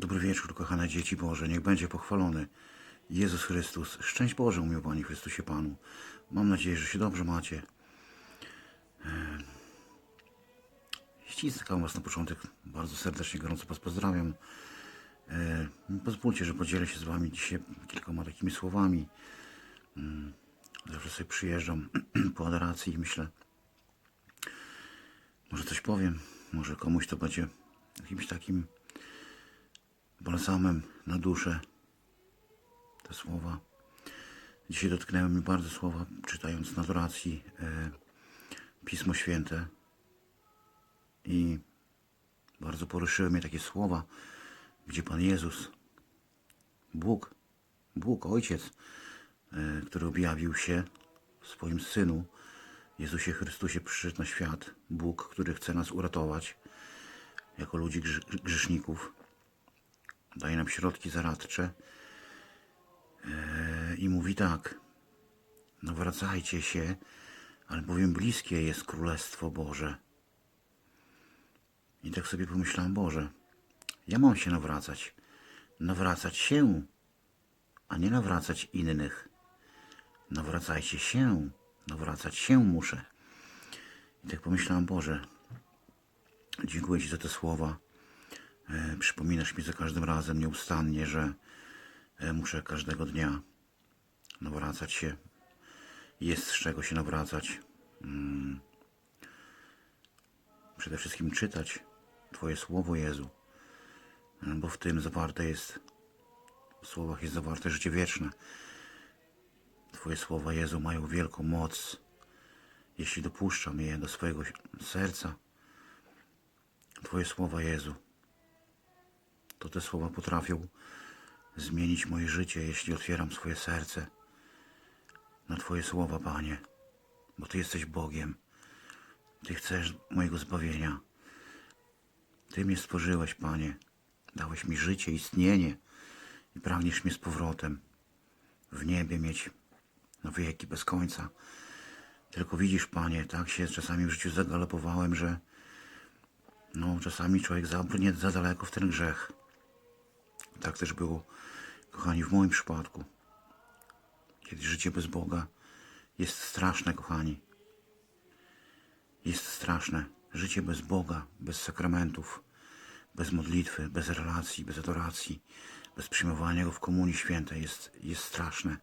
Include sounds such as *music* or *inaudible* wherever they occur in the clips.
Dobry wieczór, kochane dzieci Boże. Niech będzie pochwalony Jezus Chrystus. Szczęść Boże, umiłowani Chrystusie Panu. Mam nadzieję, że się dobrze macie. Ściskam Was na początek. Bardzo serdecznie, gorąco Was pozdrawiam. E, Pozwólcie, że podzielę się z Wami dzisiaj kilkoma takimi słowami. Mm, Zawsze sobie przyjeżdżam *clears throat* po adoracji i myślę, może coś powiem, może komuś to będzie jakimś takim balsamem na duszę. Te słowa. Dzisiaj dotknęły mnie bardzo słowa, czytając na adoracji e, Pismo Święte. I bardzo poruszyły mnie takie słowa, gdzie Pan Jezus, Bóg, Bóg, Ojciec, e, który objawił się w swoim Synu, Jezusie Chrystusie przyszedł na świat, Bóg, który chce nas uratować jako ludzi grz- grzeszników, daje nam środki zaradcze e, i mówi tak, nawracajcie się, albowiem bliskie jest Królestwo Boże. I tak sobie pomyślałem, Boże, ja mam się nawracać, nawracać się, a nie nawracać innych. Nawracajcie się, nawracać się muszę. I tak pomyślałem, Boże, dziękuję Ci za te słowa. E, przypominasz mi za każdym razem nieustannie, że e, muszę każdego dnia nawracać się. Jest z czego się nawracać. Mm. Przede wszystkim czytać Twoje słowo, Jezu, bo w tym zawarte jest, w słowach jest zawarte życie wieczne. Twoje słowa, Jezu, mają wielką moc. Jeśli dopuszczam je do swojego serca, Twoje słowa, Jezu, to te słowa potrafią zmienić moje życie, jeśli otwieram swoje serce na Twoje słowa, Panie, bo Ty jesteś Bogiem. Ty chcesz mojego zbawienia. Ty mnie stworzyłeś, Panie. Dałeś mi życie, istnienie i pragniesz mnie z powrotem w niebie mieć na wieki bez końca. Tylko widzisz, Panie, tak się czasami w życiu zagalopowałem, że no, czasami człowiek zabrnie za daleko w ten grzech. Tak też było, kochani, w moim przypadku. Kiedy życie bez Boga jest straszne, kochani. Jest straszne. Życie bez Boga, bez sakramentów, bez modlitwy, bez relacji, bez adoracji, bez przyjmowania Go w Komunii Świętej jest, jest straszne.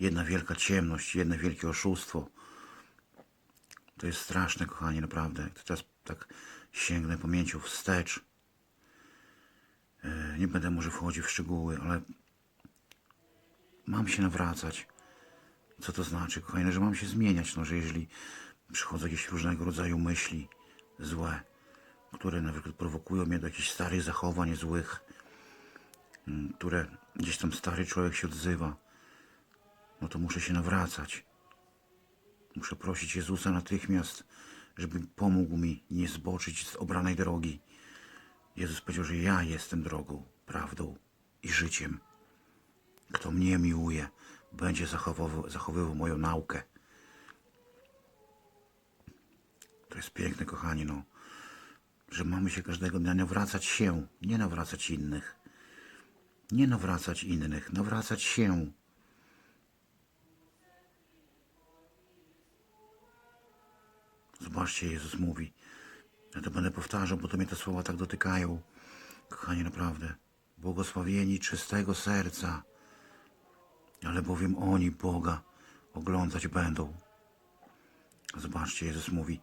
Jedna wielka ciemność, jedno wielkie oszustwo. To jest straszne, kochani, naprawdę. Teraz tak sięgnę pamięcią wstecz. E, Nie będę może wchodził w szczegóły, ale mam się nawracać. Co to znaczy, kochani, że mam się zmieniać, no, że jeżeli przychodzą jakieś różnego rodzaju myśli złe, które na przykład prowokują mnie do jakichś starych zachowań złych, które gdzieś tam stary człowiek się odzywa, no to muszę się nawracać. Muszę prosić Jezusa natychmiast, żeby pomógł mi nie zboczyć z obranej drogi. Jezus powiedział, że ja jestem drogą, prawdą i życiem. Kto mnie miłuje, będzie zachowywał, zachowywał moją naukę. To jest piękne, kochani, no, że mamy się każdego dnia nawracać się, nie nawracać innych. Nie nawracać innych, nawracać się. Zobaczcie, Jezus mówi. Ja to będę powtarzał, bo to mnie te słowa tak dotykają. Kochani, naprawdę. Błogosławieni czystego serca, ale bowiem oni Boga oglądać będą. Zobaczcie, Jezus mówi,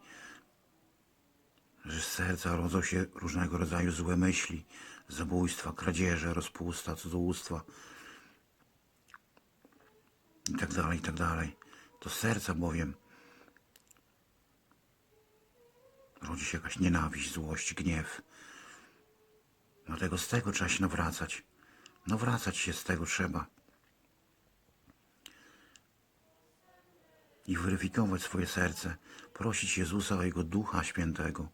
że z serca rodzą się różnego rodzaju złe myśli, zabójstwa, kradzieże, rozpusta, cudzołóstwa i tak dalej, i tak dalej. To serca bowiem rodzi się jakaś nienawiść, złość, gniew. Dlatego z tego trzeba się nawracać. Nawracać się z tego trzeba. I weryfikować swoje serce. Prosić Jezusa o Jego Ducha Świętego,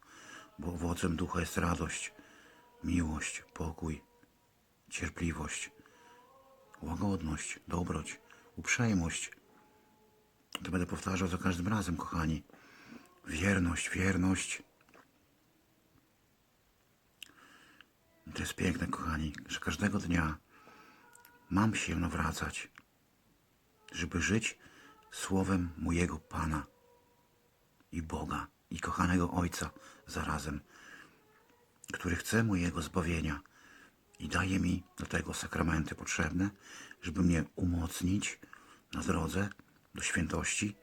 bo owocem Ducha jest radość, miłość, pokój, cierpliwość, łagodność, dobroć, uprzejmość. To będę powtarzał za każdym razem, kochani. Wierność, wierność. To jest piękne, kochani, że każdego dnia mam się nawracać, żeby żyć słowem mojego Pana i Boga i kochanego Ojca zarazem, który chce mojego zbawienia i daje mi do tego sakramenty potrzebne, żeby mnie umocnić na drodze do świętości.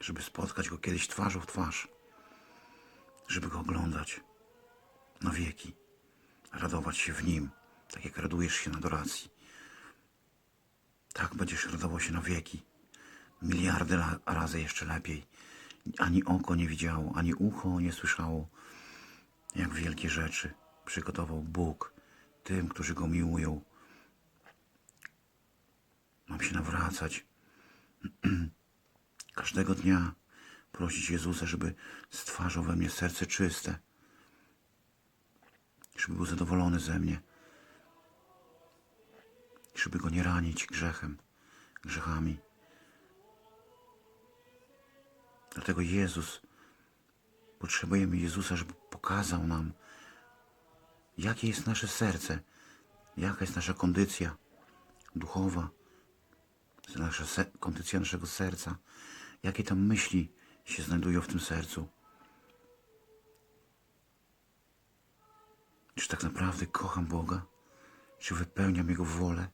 Żeby spotkać Go kiedyś twarzą w twarz, żeby Go oglądać na wieki, radować się w Nim, tak jak radujesz się na adoracji. Tak będziesz radował się na wieki, miliardy razy jeszcze lepiej. Ani oko nie widziało, ani ucho nie słyszało, jak wielkie rzeczy przygotował Bóg tym, którzy Go miłują. Mam się nawracać *clears throat* każdego dnia, prosić Jezusa, żeby stwarzał we mnie serce czyste, żeby był zadowolony ze mnie, żeby Go nie ranić grzechem, grzechami. Dlatego Jezus, potrzebujemy Jezusa, żeby pokazał nam, jakie jest nasze serce, jaka jest nasza kondycja duchowa, nasza kondycja naszego serca, jakie tam myśli się znajdują w tym sercu. Czy tak naprawdę kocham Boga? Czy wypełniam Jego wolę?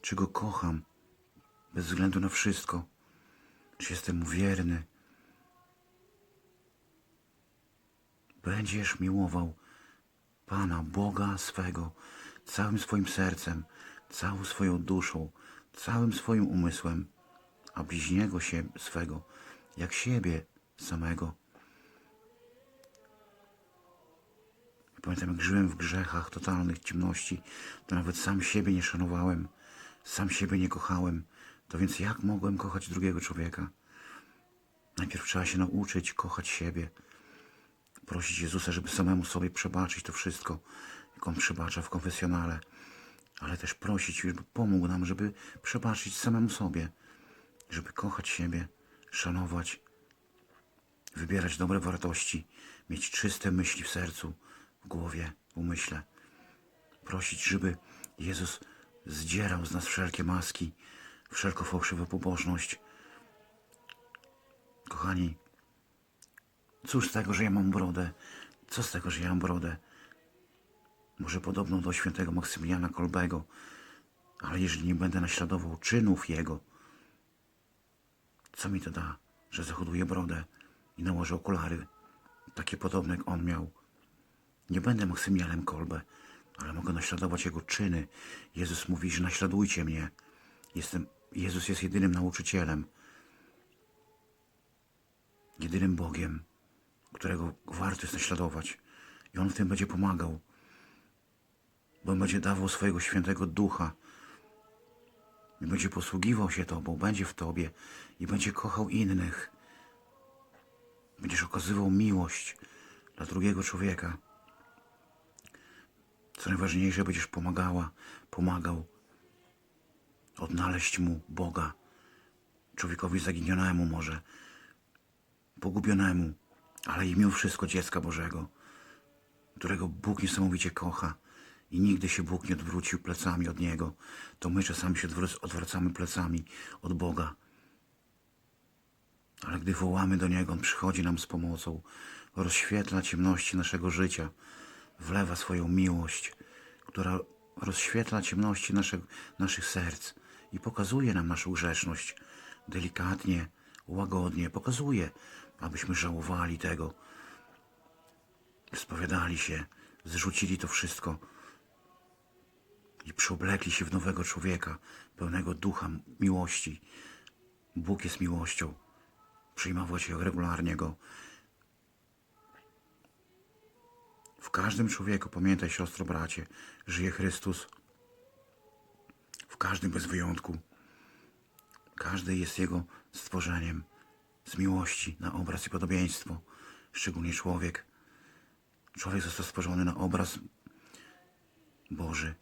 Czy Go kocham bez względu na wszystko? Czy jestem Mu wierny? Będziesz miłował Pana, Boga swego, całym swoim sercem, całą swoją duszą, całym swoim umysłem, a bliźniego się swego, jak siebie samego. Pamiętam, jak żyłem w grzechach totalnych ciemności, to nawet sam siebie nie szanowałem, sam siebie nie kochałem. To więc jak mogłem kochać drugiego człowieka? Najpierw trzeba się nauczyć kochać siebie, prosić Jezusa, żeby samemu sobie przebaczyć to wszystko, jak On przebacza w konfesjonale, ale też prosić, żeby pomógł nam, żeby przebaczyć samemu sobie, żeby kochać siebie, szanować, wybierać dobre wartości, mieć czyste myśli w sercu, w głowie, w umyśle. Prosić, żeby Jezus zdzierał z nas wszelkie maski, wszelką fałszywą pobożność. Kochani, cóż z tego, że ja mam brodę? Co z tego, że ja mam brodę? Może podobną do świętego Maksymiliana Kolbego, ale jeżeli nie będę naśladował czynów jego, co mi to da, że zahoduję brodę i nałożę okulary, takie podobne jak on miał? Nie będę Maksymilianem Kolbe, ale mogę naśladować jego czyny. Jezus mówi, że naśladujcie mnie. Jestem, Jezus jest jedynym nauczycielem, jedynym Bogiem, którego warto jest naśladować. I On w tym będzie pomagał, bo będzie dawał swojego świętego ducha i będzie posługiwał się Tobą, będzie w Tobie i będzie kochał innych. Będziesz okazywał miłość dla drugiego człowieka. Co najważniejsze, będziesz pomagała, pomagał odnaleźć mu Boga, człowiekowi zaginionemu może, pogubionemu, ale i mimo wszystko dziecka Bożego, którego Bóg niesamowicie kocha i nigdy się Bóg nie odwrócił plecami od Niego, to my czasami się odwr- odwracamy plecami od Boga. Ale gdy wołamy do Niego, On przychodzi nam z pomocą, rozświetla ciemności naszego życia, wlewa swoją miłość, która rozświetla ciemności naszych, naszych serc i pokazuje nam naszą grzeszność. Delikatnie, łagodnie, pokazuje, abyśmy żałowali tego, spowiadali się, zrzucili to wszystko i przeoblekli się w nowego człowieka, pełnego ducha miłości. Bóg jest miłością. Przyjmować regularnie Go. W każdym człowieku, pamiętaj siostro, bracie, żyje Chrystus. W każdym bez wyjątku. Każdy jest Jego stworzeniem z miłości na obraz i podobieństwo. Szczególnie człowiek. Człowiek został stworzony na obraz Boży.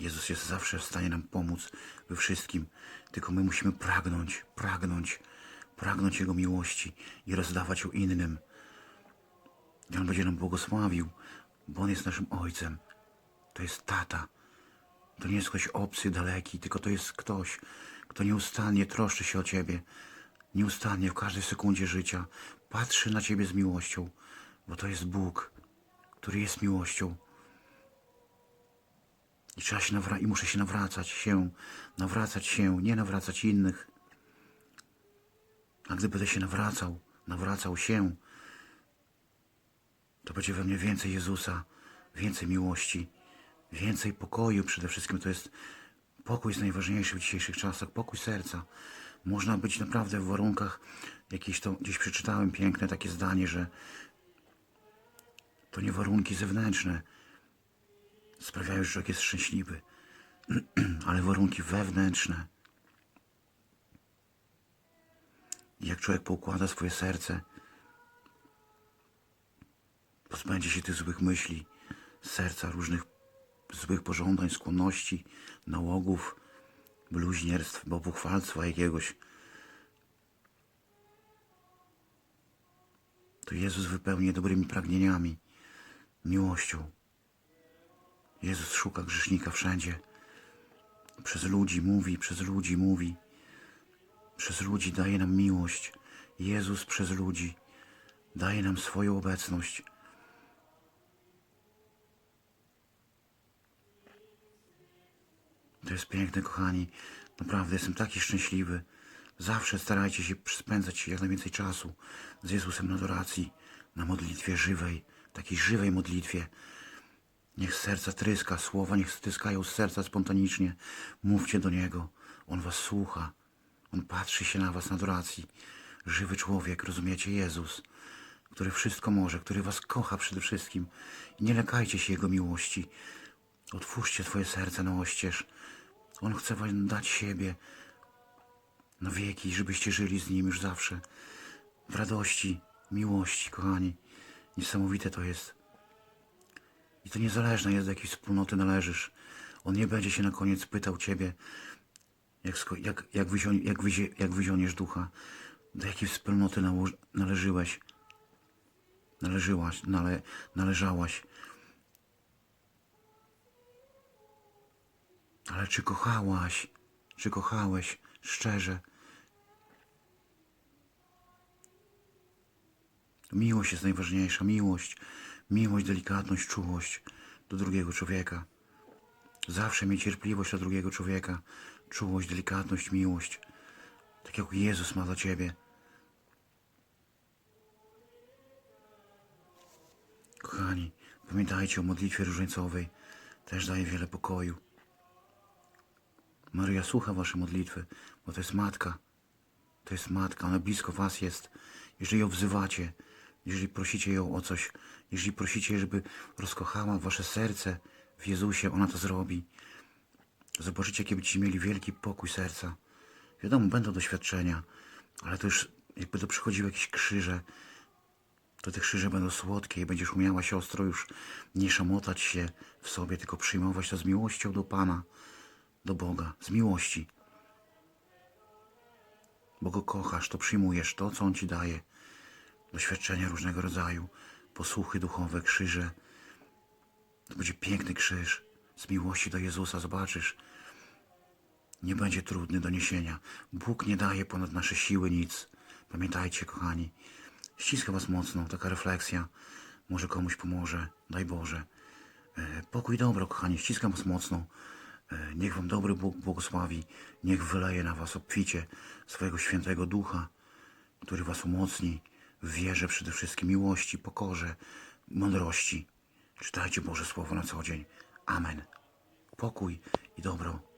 Jezus jest zawsze w stanie nam pomóc we wszystkim, tylko my musimy pragnąć, pragnąć, pragnąć Jego miłości i rozdawać ją innym. I On będzie nam błogosławił, bo On jest naszym Ojcem. To jest tata. To nie jest ktoś obcy, daleki, tylko to jest ktoś, kto nieustannie troszczy się o Ciebie. Nieustannie, w każdej sekundzie życia patrzy na Ciebie z miłością, bo to jest Bóg, który jest miłością. I trzeba się nawra- i muszę się nawracać się, nawracać się, nie nawracać innych. A gdy będę się nawracał, nawracał się, to będzie we mnie więcej Jezusa, więcej miłości, więcej pokoju przede wszystkim. To jest pokój jest najważniejszy w dzisiejszych czasach, pokój serca. Można być naprawdę w warunkach, jakieś to gdzieś przeczytałem piękne takie zdanie, że to nie warunki zewnętrzne sprawiają, że człowiek jest szczęśliwy, *clears throat* ale warunki wewnętrzne. Jak człowiek poukłada swoje serce, pozbędzie się tych złych myśli, serca różnych złych pożądań, skłonności, nałogów, bluźnierstw, bobuchwalstwa jakiegoś. To Jezus wypełni dobrymi pragnieniami, miłością. Jezus szuka grzesznika wszędzie. Przez ludzi mówi, przez ludzi mówi. Przez ludzi daje nam miłość. Jezus przez ludzi daje nam swoją obecność. To jest piękne, kochani. Naprawdę jestem taki szczęśliwy. Zawsze starajcie się spędzać jak najwięcej czasu z Jezusem na adoracji, na modlitwie żywej, takiej żywej modlitwie. Niech serca tryska słowa, niech styskają z serca spontanicznie. Mówcie do Niego. On was słucha. On patrzy się na was na adoracji. Żywy człowiek, rozumiecie? Jezus, który wszystko może, który was kocha przede wszystkim. I nie lekajcie się Jego miłości. Otwórzcie swoje serce na oścież. On chce wam dać siebie na wieki, żebyście żyli z Nim już zawsze. W radości, miłości, kochani. Niesamowite to jest. I to niezależne jest, do jakiej wspólnoty należysz. On nie będzie się na koniec pytał Ciebie, jak, jak, jak, wyzio- jak, wyzie- jak wyzioniesz ducha, do jakiej wspólnoty nało- należyłeś, należyłaś, nale- należałaś. Ale czy kochałaś, czy kochałeś szczerze? Miłość jest najważniejsza. Miłość, miłość, delikatność, czułość do drugiego człowieka. Zawsze mieć cierpliwość dla drugiego człowieka. Czułość, delikatność, miłość. Tak jak Jezus ma dla Ciebie. Kochani, pamiętajcie o modlitwie różańcowej. Też daje wiele pokoju. Maryja słucha Wasze modlitwy, bo to jest Matka. To jest Matka, ona blisko Was jest. Jeżeli ją wzywacie, jeżeli prosicie ją o coś, jeżeli prosicie, żeby rozkochała Wasze serce w Jezusie, ona to zrobi. Zobaczycie, jakie będziecie mieli wielki pokój serca. Wiadomo, będą doświadczenia, ale to już jakby to przychodziły jakieś krzyże, to te krzyże będą słodkie i będziesz umiała siostro już nie szamotać się w sobie, tylko przyjmować to z miłością do Pana, do Boga, z miłości. Bo Go kochasz, to przyjmujesz to, co On Ci daje. Doświadczenia różnego rodzaju, posłuchy duchowe, krzyże. To będzie piękny krzyż z miłości do Jezusa, zobaczysz. Nie będzie trudny do niesienia. Bóg nie daje ponad nasze siły nic. Pamiętajcie, kochani. Ściska Was mocno, taka refleksja. Może komuś pomoże, daj Boże. E, Pokój dobro, kochani, ściskam Was mocno. E, Niech Wam dobry Bóg błogosławi. Niech wyleje na Was obficie swojego świętego ducha, który Was umocni w wierze przede wszystkim miłości, pokorze, mądrości. Czytajcie Boże Słowo na co dzień. Amen. Pokój i dobro